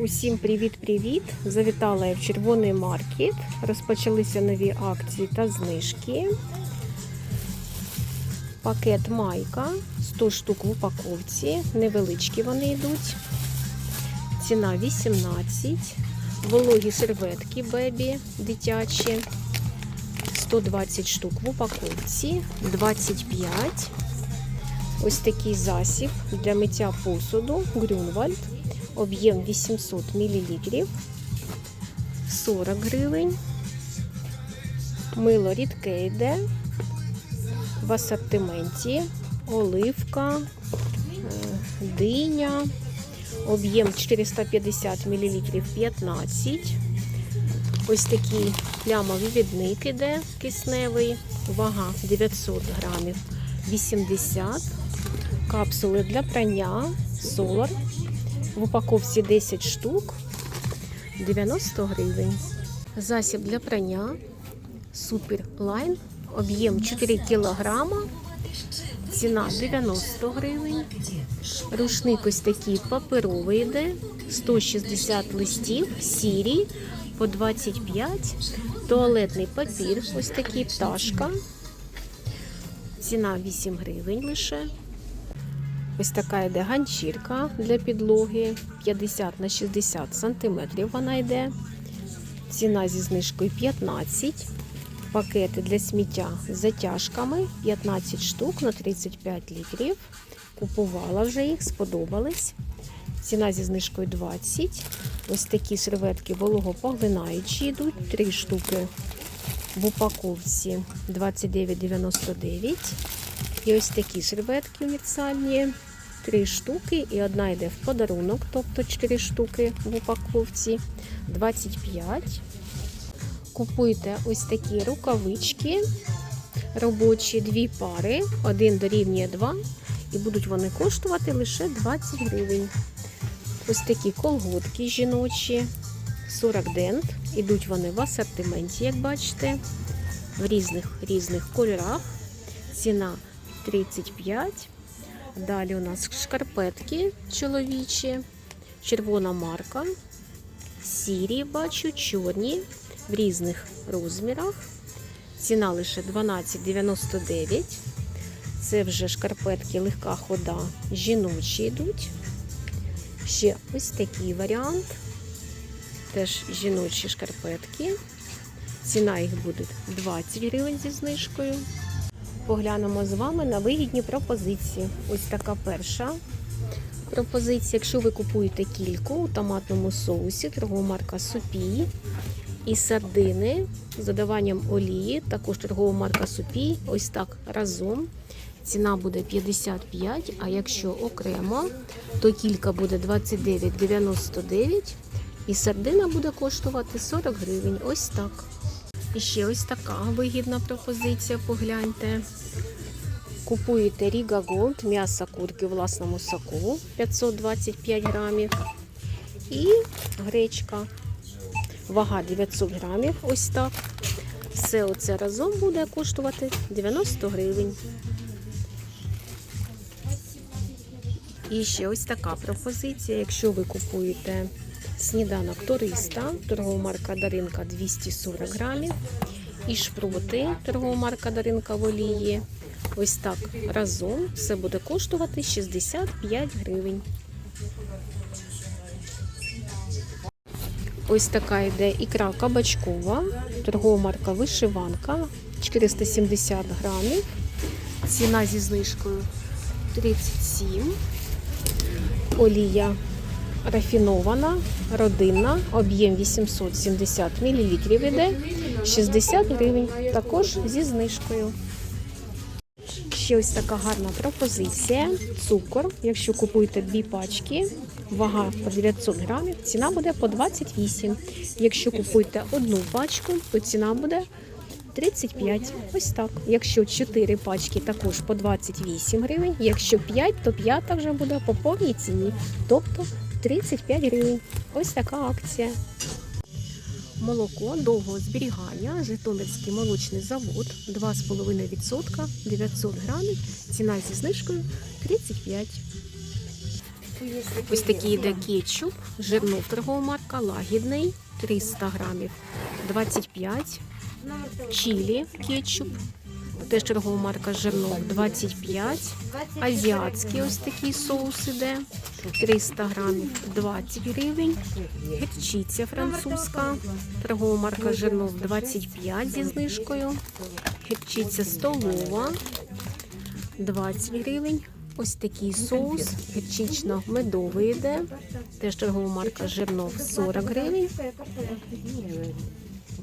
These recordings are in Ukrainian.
Усім привіт-привіт! Завітала я в червоний маркет. Розпочалися нові акції та знижки. Пакет майка 100 штук в упаковці. Невеличкі вони йдуть. Ціна 18. Вологі серветки бебі дитячі. 120 штук в упаковці. 25. Ось такий засіб для миття посуду Грюнвальд. Об'єм 800 мл. 40 гривень. Мило рідке йде. В асортименті оливка, е, диня. Об'єм 450 мл 15. Ось такий плямовий відник іде кисневий. Вага 900 грамів 80. Капсули для прання Solar. В упаковці 10 штук 90 гривень. Засіб для прання Super Line. Об'єм 4 кілограма. Ціна 90 гривень. Рушник ось такий паперовий йде. 160 листів, сірі по 25. Туалетний папір, ось такий пташка. Ціна 8 гривень лише. Ось така йде ганчірка для підлоги 50 на 60 сантиметрів вона йде. Ціна зі знижкою 15. Пакети для сміття з затяжками 15 штук на 35 літрів. Купувала вже їх, сподобались. Ціна зі знижкою 20. Ось такі серветки вологопоглинаючі йдуть. 3 штуки в упаковці 29,99. І ось такі серветки універсальні. Три штуки і одна йде в подарунок, тобто 4 штуки в упаковці 25. Купуйте ось такі рукавички робочі, дві пари, один дорівнює 2, і будуть вони коштувати лише 20 гривень. Ось такі колготки жіночі, 40 дент. Ідуть вони в асортименті, як бачите, в різних різних кольорах. Ціна 35. Далі у нас шкарпетки чоловічі, червона марка, сірі, бачу, чорні, в різних розмірах. Ціна лише 12,99. Це вже шкарпетки легка хода, жіночі йдуть. Ще ось такий варіант. Теж жіночі шкарпетки. Ціна їх буде 20 гривень зі знижкою. Поглянемо з вами на вигідні пропозиції. Ось така перша пропозиція. Якщо ви купуєте кільку у томатному соусі, торгова марка Супій і сардини з додаванням олії, також торгова марка Супій, ось так разом. Ціна буде 55, а якщо окремо, то кілька буде 29,99 і сардина буде коштувати 40 гривень. Ось так. І ще ось така вигідна пропозиція, погляньте. Купуєте Ріга Голд, м'ясо курки у власному соку 525 грамів. І гречка. Вага 900 грамів. Ось так. Все оце разом буде коштувати 90 гривень. І ще ось така пропозиція. Якщо ви купуєте сніданок туриста, торгова марка Даринка 240 грамів. І шпроти, торгова марка Даринка в олії. Ось так разом все буде коштувати 65 гривень. Ось така йде ікра кабачкова, торгова марка вишиванка 470 грамів. Ціна зі знижкою 37. Олія рафінована, родинна, об'єм 870 мл іде 60 гривень, також зі знижкою. Ще ось така гарна пропозиція. Цукор. Якщо купуєте дві пачки, вага по 900 грамів, ціна буде по 28. Якщо купуєте одну пачку, то ціна буде 35. Ось так. Якщо 4 пачки, також по 28 гривень. Якщо 5, то 5 вже буде по повній ціні, тобто 35 гривень. Ось така акція. Молоко довгого зберігання, Житомирський молочний завод, 2,5%, 900 грамів, ціна зі знижкою 35. Ось такий йде кетчуп, жирнов торгова марка, лагідний, 300 грамів, 25. Чилі кетчуп, теж торгова марка жирнов, 25. Азіатський ось такий соус іде, 300 грамів, 20 гривень. Гірчиця французька, торгова марка жирнов, 25 зі знижкою. Гірчиця столова, 20 гривень. Ось такий соус, гірчично-медовий йде. Теж торгова марка Жирнов 40 гривень.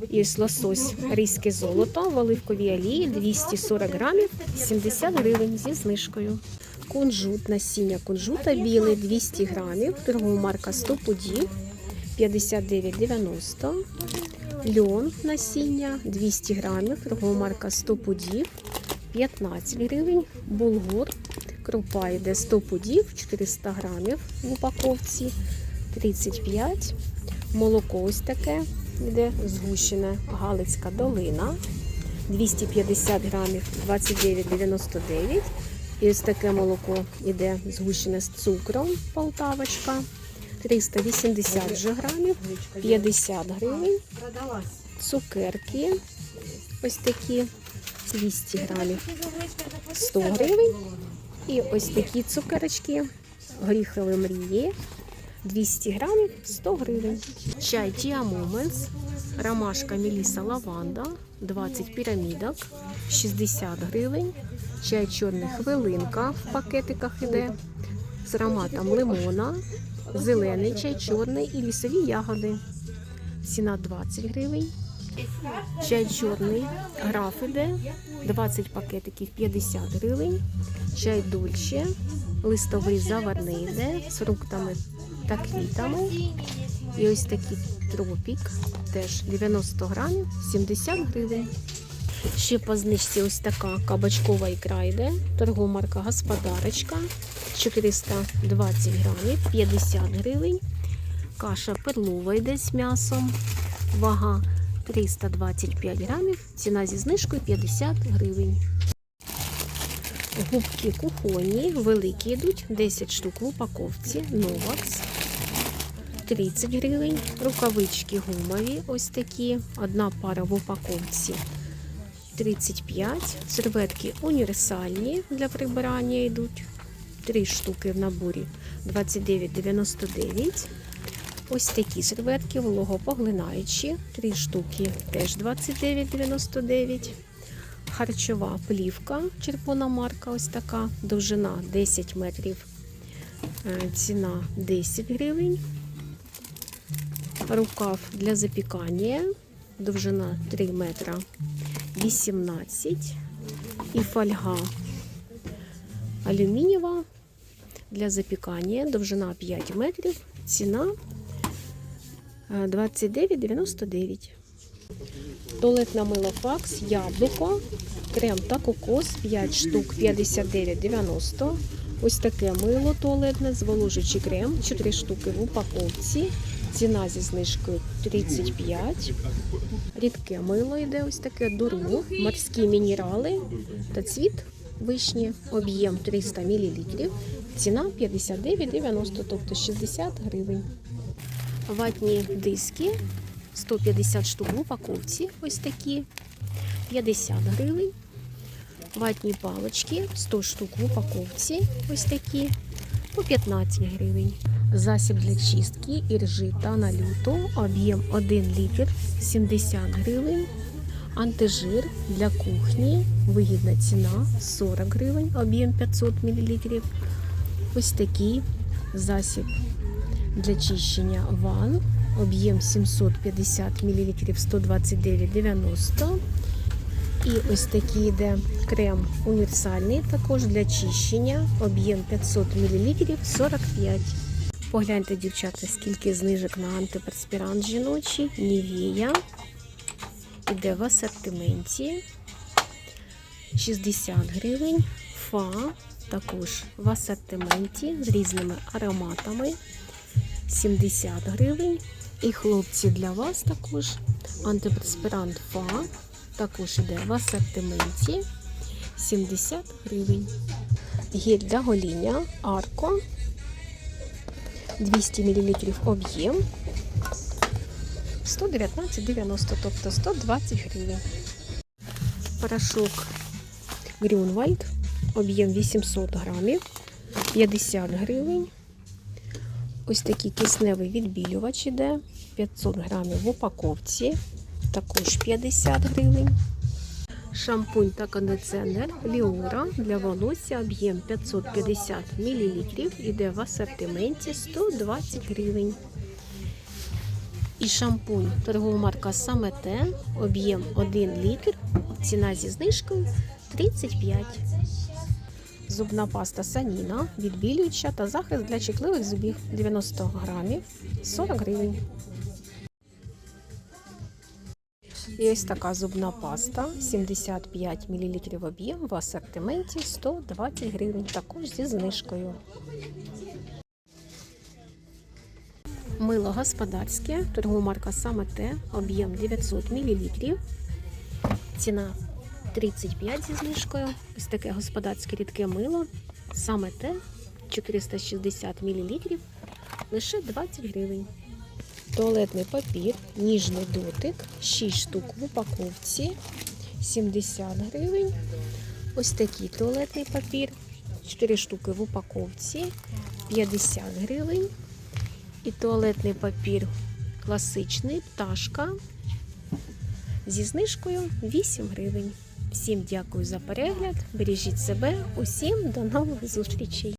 І ось лосось різьке золото в оливковій олії 240 грамів, 70 гривень зі знижкою. Кунжут, насіння кунжута білий 200 грамів, торгова марка 100 пудів 59,90. Льон насіння 200 грамів, торгова марка 100 пудів 15 гривень. Булгур, крупа йде 100 пудів, 400 грамів в упаковці 35. Молоко ось таке йде згущене Галицька долина 250 грамів 29,99. І ось таке молоко йде згущене з цукром Полтавочка 380 же грамів 50 гривень. Цукерки ось такі 200 грамів 100 гривень. І ось такі цукерочки горіхові мрії 200 грамів 100 гривень. Чай Tia Moments, ромашка Меліса Лаванда 20 пірамідок 60 гривень. Чай чорний хвилинка в пакетиках іде з ароматом лимона, зелений чай чорний і лісові ягоди. Ціна 20 гривень. Чай чорний граф іде 20 пакетиків 50 гривень. Чай дульче, листовий заварний йде з фруктами та квітами. І ось такий тропік, теж 90 грамів, 70 гривень. Ще по знижці ось така кабачкова ікра йде, торгова марка Господарочка, 420 грамів, 50 гривень. Каша перлова йде з м'ясом, вага 325 грамів, ціна зі знижкою 50 гривень. Губки кухонні, великі йдуть, 10 штук в упаковці, Новакс. 30 гривень. Рукавички гумові, ось такі. Одна пара в упаковці 35. Серветки універсальні для прибирання йдуть. Три штуки в наборі 29,99. Ось такі серветки вологопоглинаючі. Три штуки теж 29,99. Харчова плівка, червона марка, ось така, довжина 10 метрів, е, ціна 10 гривень. Рукав для запікання, довжина 3 метра 18. І фольга алюмінієва для запікання, довжина 5 метрів, ціна е, 29,99. Туалетне мило факс, яблуко, крем та кокос 5 штук 59,90. Ось таке мило туалетне, зволожуючий крем, 4 штуки в упаковці. Ціна зі знижкою 35. Рідке мило йде ось таке дуру, морські мінерали та цвіт вишні, об'єм 300 мл. Ціна 59,90, тобто 60 гривень. Ватні диски 150 штук в упаковці, ось такі, 50 гривень. Ватні палочки 100 штук в упаковці, ось такі, по 15 гривень. Засіб для чистки іржи та налюту, об'єм 1 літр 70 гривень. Антижир для кухні, вигідна ціна 40 гривень, об'єм 500 мл. Ось такий засіб для чищення ванн, об'єм 750 мл 129,90. І ось такий йде крем універсальний, також для чищення, об'єм 500 мл 45. Погляньте, дівчата, скільки знижок на антиперспірант жіночий, Нівія. Іде в асортименті 60 гривень. Фа також в асортименті з різними ароматами 70 гривень. І хлопці для вас також антиперспірант Фа також іде в асортименті 70 гривень. Гель для гоління Арко 200 мл об'єм. 119,90, тобто 120 гривень. Порошок Грюнвальд, об'єм 800 грамів, 50 гривень. Ось такий кисневий відбілювач іде, 500 грамів в упаковці, також 50 гривень. Шампунь та кондиціонер Ліора для волосся об'єм 550 мл, іде в асортименті 120 гривень. І шампунь торгова марка Самете, об'єм 1 літр, ціна зі знижкою 35. Зубна паста Саніна, відбілююча та захист для чутливих зубів 90 грамів 40 гривень. І ось така зубна паста 75 мл об'єм в асортименті 120 гривень, також зі знижкою. Мило господарське, торгова марка саме те, об'єм 900 мл. Ціна 35 зі знижкою. Ось таке господарське рідке мило. Саме те 460 мл, лише 20 гривень. Туалетний папір, ніжний дотик, 6 штук в упаковці, 70 гривень. Ось такий туалетний папір, 4 штуки в упаковці, 50 гривень. І туалетний папір класичний пташка зі знижкою 8 гривень. Всім дякую за перегляд. Бережіть себе, усім до нових зустрічей.